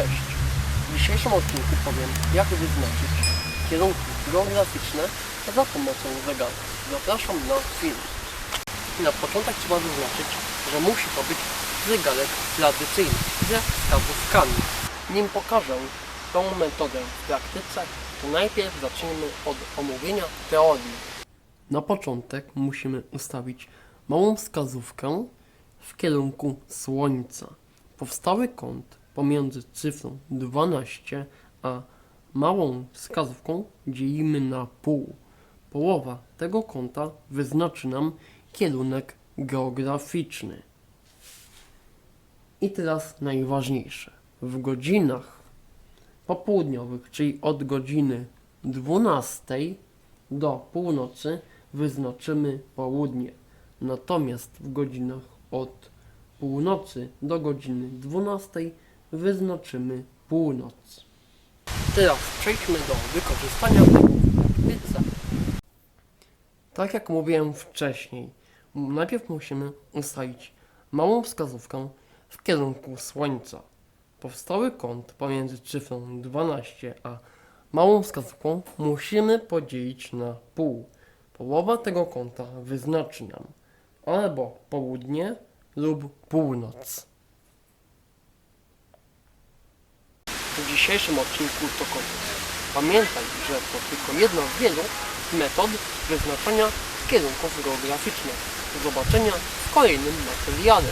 Cześć! W dzisiejszym odcinku powiem, jak wyznaczyć kierunki geograficzne za pomocą zegarów. Zapraszam na film. Na początek trzeba zaznaczyć, że musi to być zegarek tradycyjny ze wskazówkami. Nim pokażę tą metodę w praktyce, to najpierw zaczniemy od omówienia teorii. Na początek musimy ustawić małą wskazówkę w kierunku Słońca. Powstały kąt pomiędzy cyfrą 12 a małą wskazówką dzielimy na pół. Połowa tego kąta wyznaczy nam kierunek geograficzny. I teraz najważniejsze. W godzinach popołudniowych, czyli od godziny 12 do północy wyznaczymy południe. Natomiast w godzinach od północy do godziny 12 wyznaczymy północ. Teraz przejdźmy do wykorzystania tego w praktyce. Tak jak mówiłem wcześniej, najpierw musimy ustalić małą wskazówkę w kierunku Słońca. Powstały kąt pomiędzy cyfrą 12 a małą wskazówką musimy podzielić na pół. Połowa tego kąta wyznaczy nam albo południe lub północ. W dzisiejszym odcinku to koniec. Pamiętaj, że to tylko jedna z wielu metod wyznaczania kierunków geograficznych. Do zobaczenia w kolejnym materiale.